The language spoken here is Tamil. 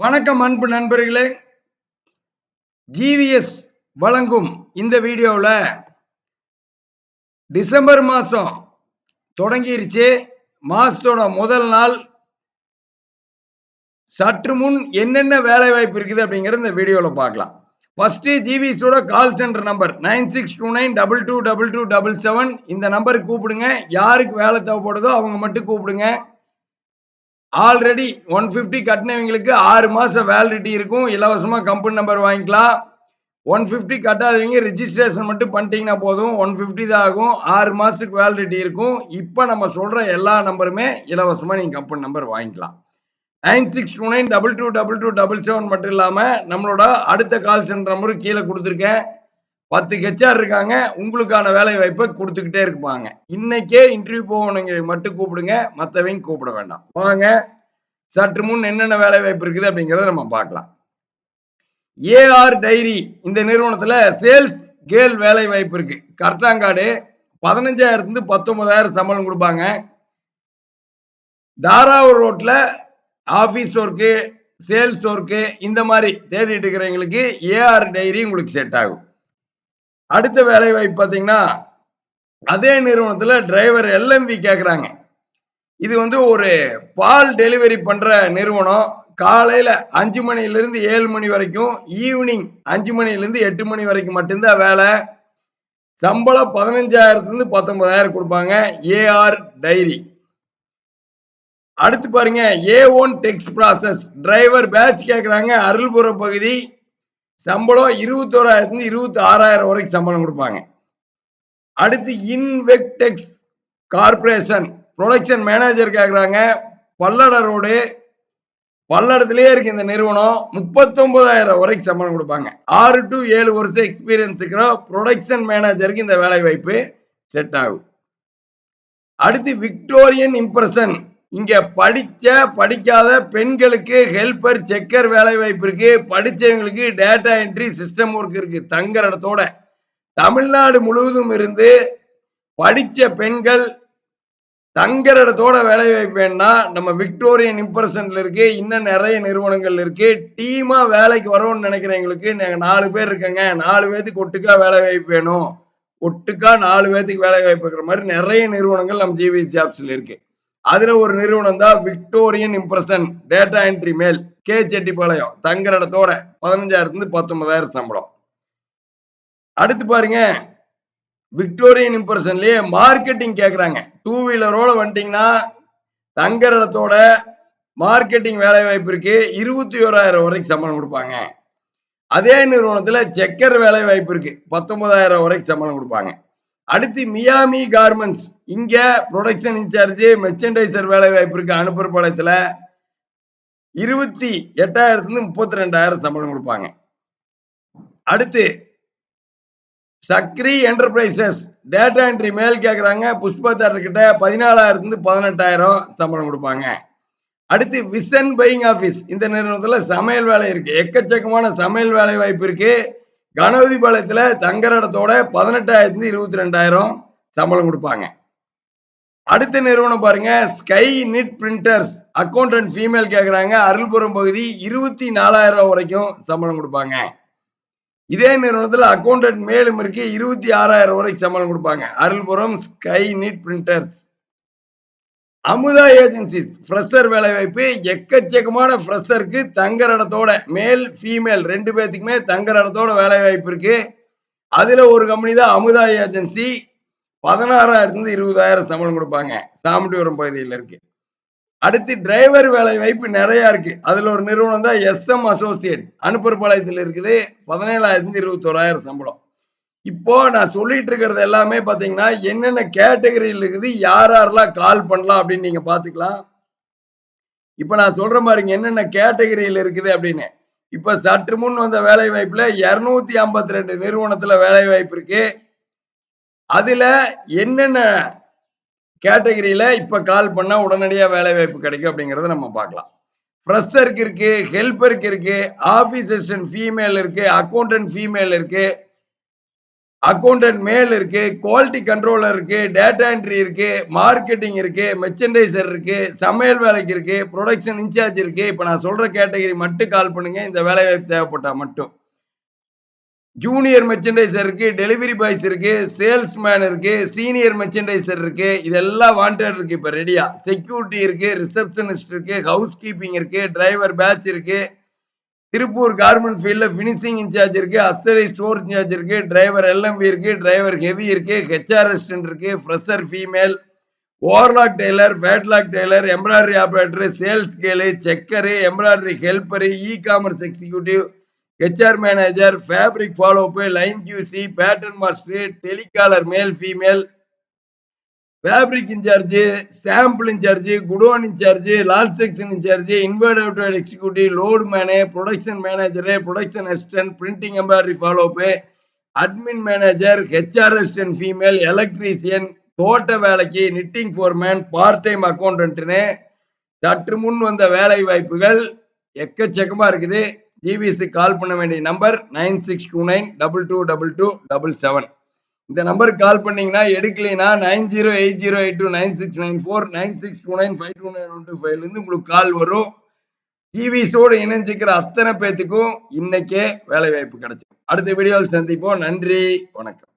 வணக்கம் அன்பு நண்பர்களே. ஜிவிஎஸ் வழங்கும் இந்த வீடியோவில் டிசம்பர் மாதம் தொடங்கிருச்சு. மாதத்தோட முதல் நாள். சற்று முன் என்னென்ன வேலை வாய்ப்பு இருக்குது அப்படிங்கிறத இந்த வீடியோவில் பார்க்கலாம். First ஜிவிஎஸோட call centre number nine six two nine double two double two double seven இந்த நம்பருக்கு கூப்பிடுங்க. யாருக்கு வேலை தேவைப்படுதோ அவங்க மட்டும் கூப்பிடுங்க. ஆல்ரெடி ஒன் ஃபிஃப்டி கட்டினவங்களுக்கு ஆறு மாதம் வேலிடிட்டி இருக்கும். இலவசமாக கம்பெனி நம்பர் வாங்கிக்கலாம். ஒன் ஃபிஃப்டி கட்டாதவங்க ரிஜிஸ்ட்ரேஷன் மட்டும் பண்ணிட்டீங்கன்னா போதும். ஒன் ஃபிஃப்டி தான் ஆகும். ஆறு மாதத்துக்கு வேலிடிட்டி இருக்கும். இப்போ நம்ம சொல்கிற எல்லா நம்பருமே இலவசமாக நீங்கள் கம்பெனி நம்பர் வாங்கிக்கலாம். Nine six two nine double two double two double seven மட்டும் இல்லாமல் நம்மளோட அடுத்த கால் சென்டர் நம்பரும் கீழே கொடுத்துருக்கேன். பத்து ஹெச்ஆர் இருக்காங்க உங்களுக்கான வேலை வாய்ப்பை கொடுத்துக்கிட்டே இருப்பாங்க. இன்னைக்கே இன்டர்வியூ போகணுங்க மட்டும் கூப்பிடுங்க மற்றவங்க கூப்பிட வேண்டாம். வாங்க சற்று முன் என்னென்ன வேலை வாய்ப்பு இருக்குது அப்படிங்கிறத நம்ம பார்க்கலாம். ஏஆர் டைரி இந்த நிறுவனத்துல சேல்ஸ் கேல் வேலை வாய்ப்பு இருக்கு. கர்டாங்காடு பதினஞ்சாயிரத்துலேருந்து பத்தொன்பதாயிரம் சம்பளம் கொடுப்பாங்க. தாராவூர் ரோட்ல ஆஃபீஸ் ஒர்க்கு சேல்ஸ் ஒர்க்கு இந்த மாதிரி தேடிட்டு இருக்கிறவங்களுக்கு ஏஆர் டைரி உங்களுக்கு செட் ஆகும். அடுத்த வேலை வாய்ப்பு பார்த்தீங்கன்னா அதே நிறுவனத்தில் டிரைவர் எல்எம்பி கேட்குறாங்க இது வந்து ஒரு பால் டெலிவரி பண்ணுற நிறுவனம். காலையில் அஞ்சு மணிலேருந்து ஏழு மணி வரைக்கும் ஈவினிங் அஞ்சு மணிலேருந்து எட்டு மணி வரைக்கும் மட்டும்தான் வேலை. சம்பளம் பதினஞ்சாயிரத்துலேருந்து பத்தொன்பதாயிரம் கொடுப்பாங்க. ஏஆர் டைரி அடுத்து பாருங்க A one Tex process driver batch கேட்குறாங்க அருள்புரம் பகுதி சம்பளம் இருபத்தோராயிரத்துலேருந்து இருபத்தி ஆறாயிரம் வரைக்கும் சம்பளம் கொடுப்பாங்க. அடுத்து இன்வெக்டெக்ஸ் கார்பரேஷன் ப்ரொடக்ஷன் மேனேஜர் கேட்குறாங்க பல்லட ரோடு. பல்லடத்திலேயே இருக்கு இந்த நிறுவனம். முப்பத்தொன்பதாயிரம் வரைக்கும் சம்பளம் கொடுப்பாங்க. ஆறு டு ஏழு வருஷம் எக்ஸ்பீரியன்ஸ் இருக்கிற ப்ரொடக்ஷன் மேனேஜருக்கு இந்த வேலை வாய்ப்பு செட் ஆகும். அடுத்து விக்டோரியன் இம்ப்ரெஷன் இங்க படிச்ச படிக்காத பெண்களுக்கு ஹெல்பர் செக்கர் வேலை வாய்ப்பு இருக்கு படிச்சவங்களுக்கு டேட்டா என்ட்ரி சிஸ்டம் ஒர்க் இருக்கு தங்குற இடத்தோட. தமிழ்நாடு முழுவதும் இருந்து படிச்ச பெண்கள் தங்குற இடத்தோட வேலை வாய்ப்பு வேணும்னா நம்ம விக்டோரியன் இம்ப்ரெஷன்ல இருக்கு இன்னும் நிறைய நிறுவனங்கள் இருக்கு. டீமா வேலைக்கு வரணும்னு நினைக்கிறவங்களுக்கு நாங்கள் நாலு பேர் இருக்கங்க நாலு பேத்துக்கு ஒட்டுக்கா வேலை வாய்ப்பு வேணும். ஒட்டுக்கா நாலு பேத்துக்கு வேலை வாய்ப்பு இருக்கிற மாதிரி நிறைய நிறுவனங்கள் நம்ம ஜிவி ஜாப்ஸ்ல இருக்கு. அதுல ஒரு நிறுவனம் தான் Victorian impression data entry male K Chettipalayam தங்குற இடத்தோட பதினஞ்சாயிரத்துல பத்தொன்பதாயிரம் சம்பளம். அடுத்து பாருங்க. விக்டோரியன் இம்ப்ரெஷன்லயே மார்க்கெட்டிங் கேக்குறாங்க. டூ வீலரோட வந்துட்டீங்கன்னா தங்குற இடத்தோட மார்க்கெட்டிங் வேலை வாய்ப்பு இருக்கு. இருபத்தி ஓராயிரம் வரைக்கும் சம்பளம் கொடுப்பாங்க. அதே நிறுவனத்துல செக்கர் வேலை வாய்ப்பு இருக்கு. பத்தொன்பதாயிரம் வரைக்கும் சம்பளம் கொடுப்பாங்க. அடுத்து மியாமி கார்மெண்ட்ஸ் இங்க ப்ரொடக்ஷன் இன்சார்ஜ் மெர்ச்சன்டைசர் வேலை வாய்ப்பு இருக்கு. அனுப்புற பாளையத்துல இருபத்தி எட்டாயிரத்துல முப்பத்தி ரெண்டாயிரம் சம்பளம் கொடுப்பாங்க. அடுத்து சக்ரி என்டர்பிரைசஸ் டேட்டா என்ட்ரி மேல் கேட்குறாங்க தேட்டர் கிட்ட பதினாலாயிரத்துலேருந்து பதினெட்டாயிரம் சம்பளம் கொடுப்பாங்க. அடுத்து விசன் பையிங் ஆஃபீஸ் இந்த நிறுவனத்தில் சமையல் வேலை இருக்கு. எக்கச்சக்கமான சமையல் வேலை வாய்ப்பு இருக்கு. கணபதி பாளையத்துல தங்குற இடத்தோட பதினெட்டாயிரத்துலேருந்து இருபத்தி ரெண்டாயிரம் சம்பளம் கொடுப்பாங்க. அடுத்த நிறுவனம் பாருங்க sky knit printers accountant female கேட்குறாங்க அருள்புரம் பகுதி இருபத்தி நாலாயிரம் வரைக்கும் சம்பளம் கொடுப்பாங்க. இதே நிறுவனத்தில் அக்கௌண்டன்ட் மேலும் இருக்கு இருபத்தி ஆறாயிரம் வரைக்கும் சம்பளம் கொடுப்பாங்க. Arulpuram sky knit printers Amudha agencies fresher வேலைவாய்ப்பு எக்கச்சக்கமான ஃப்ரெஷருக்கு தங்குற இடத்தோட மேல் ஃபீமேல் ரெண்டு பேர்த்துக்குமே தங்குற இடத்தோட வேலைவாய்ப்பு இருக்குது இருக்கு. அதுல ஒரு கம்பெனி தான் அமுதா ஏஜென்சி. பதினாறாயிரத்துலேருந்து இருபதாயிரம் சம்பளம் கொடுப்பாங்க. சாமட்டிபுரம் பகுதியில் இருக்கு. அடுத்து டிரைவர் வேலை வாய்ப்பு நிறையா இருக்கு. அதில் ஒரு நிறுவனம் தான் எஸ்எம் அசோசியேட் அனுப்பற்பாளையத்தில் இருக்குது. பதினேழாயிரத்துலேருந்து இருபத்தோராயிரம் சம்பளம். இப்போ நான் சொல்லிட்டு இருக்கிறது எல்லாமே பாத்தீங்கன்னா என்னென்ன கேட்டகரியில் இருக்குது யார் யாரெல்லாம் கால் பண்ணலாம் அப்படின்னு நீங்க பாத்துக்கலாம். இப்ப நான் சொல்ற மாதிரிங்க என்னென்ன கேட்டகரியில் இருக்குது அப்படின்னு. இப்ப சற்று முன் வந்த வேலை வாய்ப்புல இருநூத்தி ஐம்பத்தி ரெண்டு நிறுவனத்துல வேலை வாய்ப்பு இருக்கு. அதுல என்னென்ன கேட்டகரியில இப்ப கால் பண்ணா உடனடியா வேலை வாய்ப்பு கிடைக்கும் அப்படிங்கறத நம்ம பார்க்கலாம் ஃப்ரெஷருக்கு இருக்கு ஹெல்ப்பருக்கு இருக்கு ஆபீஸ் அசிஸ்டன்ட் ஃபீமேல் இருக்கு அக்கௌண்டன்ட் ஃபீமேல் இருக்கு. அக்கௌண்டன்ட் மேல் இருக்கு குவாலிட்டி கண்ட்ரோலர் இருக்கு டேட்டா என்ட்ரி இருக்கு மார்க்கெட்டிங் இருக்கு மெர்ச்சன்டைசர் இருக்கு சமையல் வேலைக்கு இருக்கு ப்ரொடக்ஷன் இன்சார்ஜ் இருக்கு. இப்போ நான் சொல்ற கேட்டகரி மட்டும் கால் பண்ணுங்க இந்த வேலை வாய்ப்பு தேவைப்பட்டா மட்டும். ஜூனியர் மெர்ச்சன்டைசர் இருக்கு டெலிவரி பாய்ஸ் இருக்கு சேல்ஸ்மேன் இருக்கு சீனியர் மெர்ச்சன்டைசர் இருக்கு இதெல்லாம் வாண்டட் இருக்கு இப்போ ரெடியா செக்யூரிட்டி இருக்கு ரிசப்ஷனிஸ்ட் இருக்கு ஹவுஸ் கீப்பிங் இருக்கு டிரைவர் பேட்ச் இருக்கு. திருப்பூர் கார்மெண்ட் ஃபீல்டில் ஃபினிஷிங் இன்சார்ஜ் இருக்கு அஸ்தரை ஸ்டோர் இன்சார்ஜ் இருக்கு டிரைவர் எல்எம்பி இருக்குது டிரைவர் ஹெவி இருக்கு ஹெச்ஆர் அசிஸ்டன்ட் இருக்கு fresher female overlock tailor flatlock tailor embroidery operator sales girl checker embroidery helper e commerce executive HR manager fabric follow up line QC pattern master telecaller male female fabric incharge sample incharge godown incharge last section incharge inverter executive load man production manager production assistant printing embroidery follow up admin manager HR assistant female electrician தோட்ட வேலைக்கு நிட்டிங் ஃபோர்மேன் பார்ட் டைம் அக்கௌண்டன்ட்னு சற்று முன் வந்த வேலை வாய்ப்புகள் எக்கச்சக்கமாக இருக்குது. ஜிபிசி கால் பண்ண வேண்டிய number nine six two nine double two double two double seven. இந்த நம்பருக்கு கால் பண்ணீங்கன்னா எடுக்கலைன்னா nine zero eight zero eight two nine six nine four nine six two nine five two nine one two ஃபைவ்லேருந்து உங்களுக்கு கால் வரும். டிவிஸோடு இணைஞ்சிக்கிற அத்தனை பேத்துக்கும் இன்னைக்கே வேலை வாய்ப்பு கிடைச்சிடும். அடுத்த வீடியோவில் சந்திப்போம். நன்றி. வணக்கம்.